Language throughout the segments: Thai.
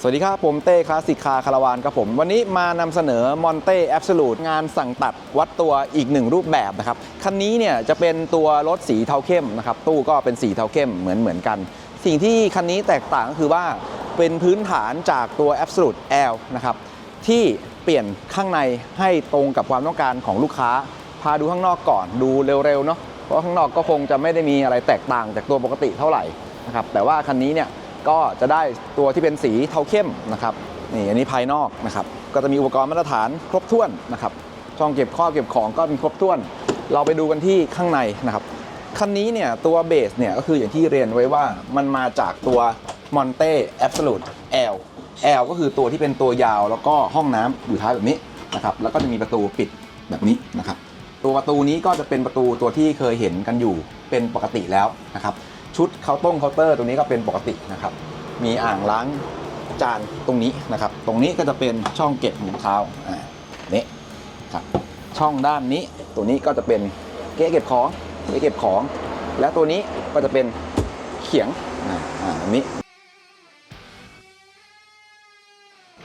สวัสดีครับ ผมเต้คลาสสิกคาคาราวานครับผม วันนี้มานำเสนอมอนเต้แอบสูตงานสั่งตัดวัดตัวอีกหนึ่งรูปแบบนะครับ คันนี้เนี่ยจะเป็นตัวรถสีเทาเข้มนะครับ ตู้ก็เป็นสีเทาเข้มเหมือนเหมือนกัน สิ่งที่คันนี้แตกต่างก็คือว่าเป็นพื้นฐานจากตัว Absolute L นะครับที่เปลี่ยนข้างในให้ตรงกับความต้องการของลูกค้า พาดูข้างนอกก่อนดูเร็วๆเนาะเพราะข้างนอกก็คงจะไม่ได้มีอะไรแตกต่างจากตัวปกติเท่าไหร่นะครับแต่ว่าคันนี้เนี่ย ก็จะได้ตัวที่เป็นสีเทาเข้มนะครับนี่อันนี้ภายนอกนะครับก็จะมีอุปกรณ์มาตรฐานครบถ้วนนะครับช่องเก็บข้อเก็บของก็มีครบถ้วน เราไปดูกันที่ข้างในนะครับคันนี้เนี่ยตัวเบสเนี่ยก็คืออย่างที่เรียนไว้ว่ามันมาจากตัว Monte Absolute L L ก็คือตัวที่เป็นตัวยาวแล้วก็ห้องน้ำอยู่ท้ายแบบนี้นะครับแล้วก็จะมีประตูปิดแบบนี้นะครับตัวประตูนี้ก็จะเป็นประตูตัวที่เคยเห็นกันอยู่เป็นปกติแล้วนะครับ ชุดเคาน์ต้งเคาน์เตอร์ตรงนี้ก็เป็นปกตินะครับ มีอ่างล้างจานตรงนี้นะครับ ตรงนี้ก็จะเป็นช่องเก็บถุงเท้าอ่านี่ครับช่องด้านนี้ตัวนี้ก็จะเป็นเก๊ะเก็บของเก๊ะเก็บของ และตัวนี้ก็จะเป็นเขียงอ่าอ่านี้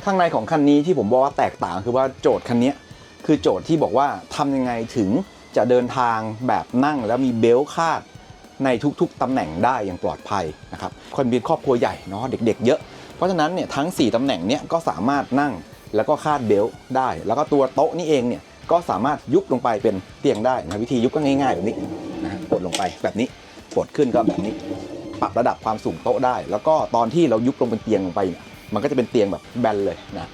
ข้างในของคันนี้ที่ผมบอกว่าแตกต่างคือว่าโจทย์คันนี้คือโจทย์ที่บอกว่าทำยังไงถึงจะเดินทางแบบนั่งแล้วมีเบลต์คาด ในทุกๆตำแหน่งได้อย่างปลอดภัยนะครับคนมีครอบครัวใหญ่เนาะเด็ก ๆ เยอะ เพราะฉะนั้นเนี่ยทั้ง 4ตำแหน่งเนี้ยก็สามารถนั่งแล้วก็คาดเบลได้ แล้วก็ตัวโต๊ะนี่เองเนี่ยก็สามารถยุบลงไปเป็นเตียงได้นะวิธียุบก็ง่ายๆแบบนี้นะฮะกดลงไปแบบนี้กดขึ้นก็แบบนี้ ปรับระดับความสูงโต๊ะได้ แล้วก็ตอนที่เรายุบลงเป็นเตียงลงไปเนี่ยมันก็จะเป็นเตียงแบบแบนเลยนะ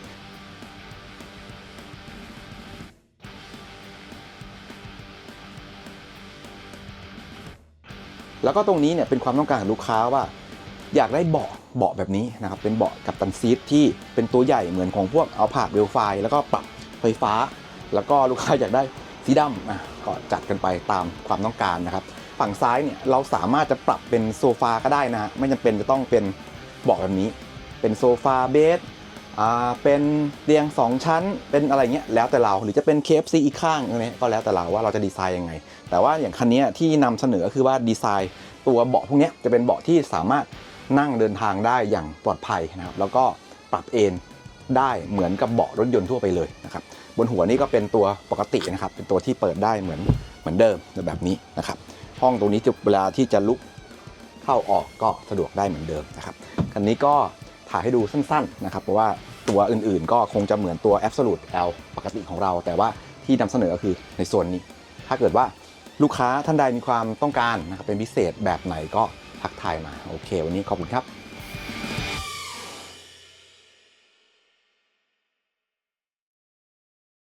แล้วก็ตรงนี้เนี่ยเป็นความต้องการของลูกค้าว่า อยากได้เบาะเบาะแบบนี้นะครับเป็นเบาะกับตันซีทที่เป็นตัวใหญ่เหมือนของพวกเอาผาดเวลไฟแล้วก็ปรับไฟฟ้า แล้วก็ลูกค้าอยากได้สีดำนะก็จัดกันไปตามความต้องการนะครับ ฝั่งซ้ายเนี่ยเราสามารถจะปรับเป็นโซฟาก็ได้นะฮะไม่จำเป็นจะต้องเป็นเบาะแบบนี้ เป็นโซฟาเบส เป็นเตียง 2 ชั้น เป็นอะไรเงี้ยแล้วแต่เราหรือจะเป็น KFC อีกข้างอะไรเงี้ยก็แล้วแต่เราว่าเราจะดีไซน์ยังไง แต่ว่าอย่างคันนี้ที่นำเสนอคือว่าดีไซน์ตัวเบาะพวกเนี้ยจะเป็นเบาะที่สามารถนั่งเดินทางได้อย่างปลอดภัยนะครับ แล้วก็ปรับเอนได้เหมือนกับเบาะรถยนต์ทั่วไปเลยนะครับบนหัวนี่ก็เป็นตัวปกตินะครับ เป็นตัวที่เปิดได้เหมือนเหมือนเดิมแบบนี้นะครับ ห้องตรงนี้จะเวลาที่จะลุกเข้าออกก็สะดวกได้เหมือนเดิมนะครับคันนี้ก็ ถ่ายให้ดูสั้นๆนะครับเพราะว่าตัวอื่นๆ ก็คงจะเหมือนตัว Absolute L ปกติของเรา แต่ว่าที่นำเสนอก็คือในส่วนนี้ ถ้าเกิดว่าลูกค้าท่านใดมีความต้องการนะครับเป็นพิเศษแบบไหนก็ทักทายมา โอเค วันนี้ขอบคุณครับ